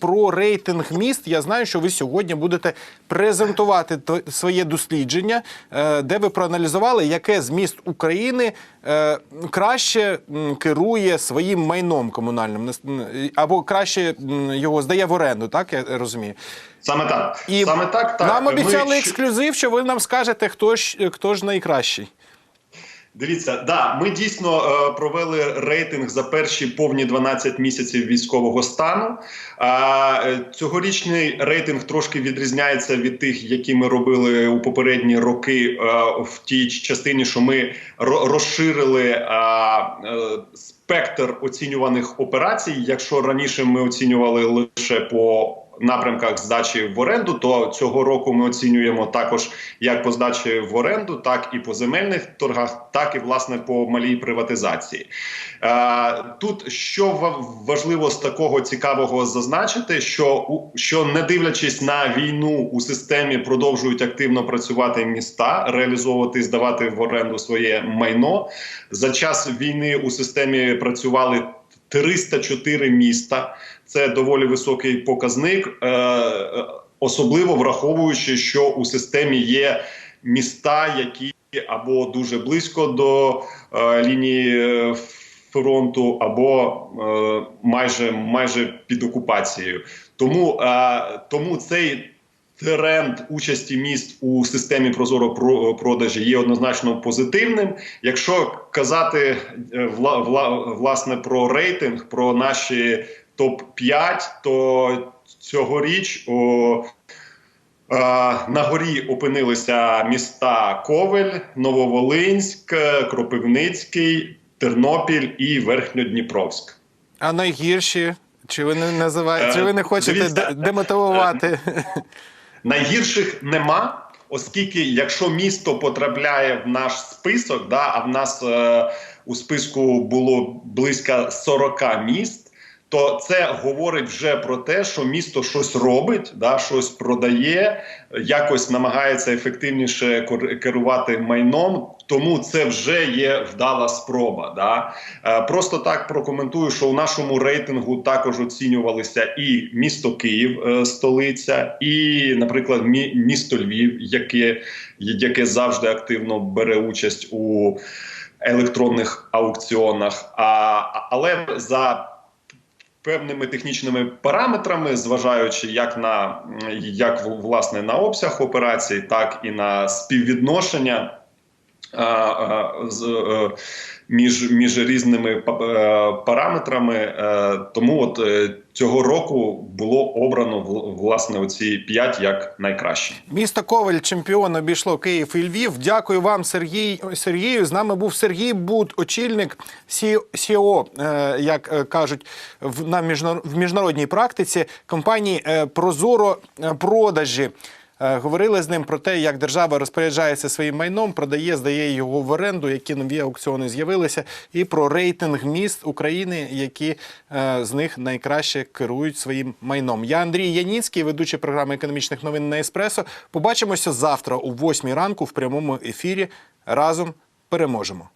про рейтинг міст. Я знаю, що ви сьогодні будете презентувати своє дослідження, е, де ви проаналізували, яке з міст України е, краще керує своїм майном комунальним або краще його здає в оренду, так я розумію. Саме так. І Саме так, так. нам обіцяли щ- ексклюзив, що ви нам скажете, хто ж хто ж найкращий. Дивіться, да, ми дійсно е, провели рейтинг за перші повні 12 місяців військового стану. Е, цьогорічний рейтинг трошки відрізняється від тих, які ми робили у попередні роки, е, в тій частині, що ми ро- розширили е, е, спектр оцінюваних операцій. Якщо раніше ми оцінювали лише по напрямках здачі в оренду, то цього року ми оцінюємо також як по здачі в оренду, так і по земельних торгах, так і власне по малій приватизації. Е, тут що важливо з такого цікавого зазначити, що у- що не дивлячись на війну у системі, продовжують активно працювати міста, реалізовувати, здавати в оренду своє майно. За час війни у системі працювали 304 міста. Це доволі високий показник, е, е, особливо враховуючи, що у системі є міста, які або дуже близько до е, лінії фронту, або майже майже під окупацією. Тому, тому цей тренд участі міст у системі прозоро продажі є однозначно позитивним. Якщо казати е, вла, вла, власне про рейтинг, про наші топ 5 то цьогоріч о, е, на горі опинилися міста Ковель, Нововолинськ, Кропивницький, Тернопіль і Верхньодніпровськ. А найгірші? Чи ви не називаєте? Чи ви не Е, хочете демотивувати? Найгірших нема, оскільки якщо місто потрапляє в наш список, да, а в нас е, у списку було близько 40 міст. То це говорить вже про те, що місто щось робить, да, щось продає, якось намагається ефективніше керувати майном. Тому це вже є вдала спроба. Да. Е, Просто так прокоментую, що у нашому рейтингу також оцінювалися і місто Київ, е, столиця, і, наприклад, місто Львів, яке, яке завжди активно бере участь у електронних аукціонах. А, але за певними технічними параметрами, зважаючи як на як власне на обсяг операцій, так і на співвідношення. Е, між, між різними е, параметрами, Е, тому от цього року було обрано вл- власне оці п'ять як найкращі. Місто Коваль чемпіон обійшло Київ і Львів. Дякую вам, Сергій Сергію. З нами був Сергій Буд, очільник СІО, як кажуть в на міжнародній практиці компанії Прозоро продажі. Е, Говорили з ним про те, як держава розпоряджається своїм майном, продає, здає його в оренду, які нові аукціони з'явилися, і про рейтинг міст України, які е, з них найкраще керують своїм майном. Я Андрій Яніцький, ведучий програми економічних новин на Еспресо. Побачимося завтра о 8 ранку в прямому ефірі. Разом переможемо.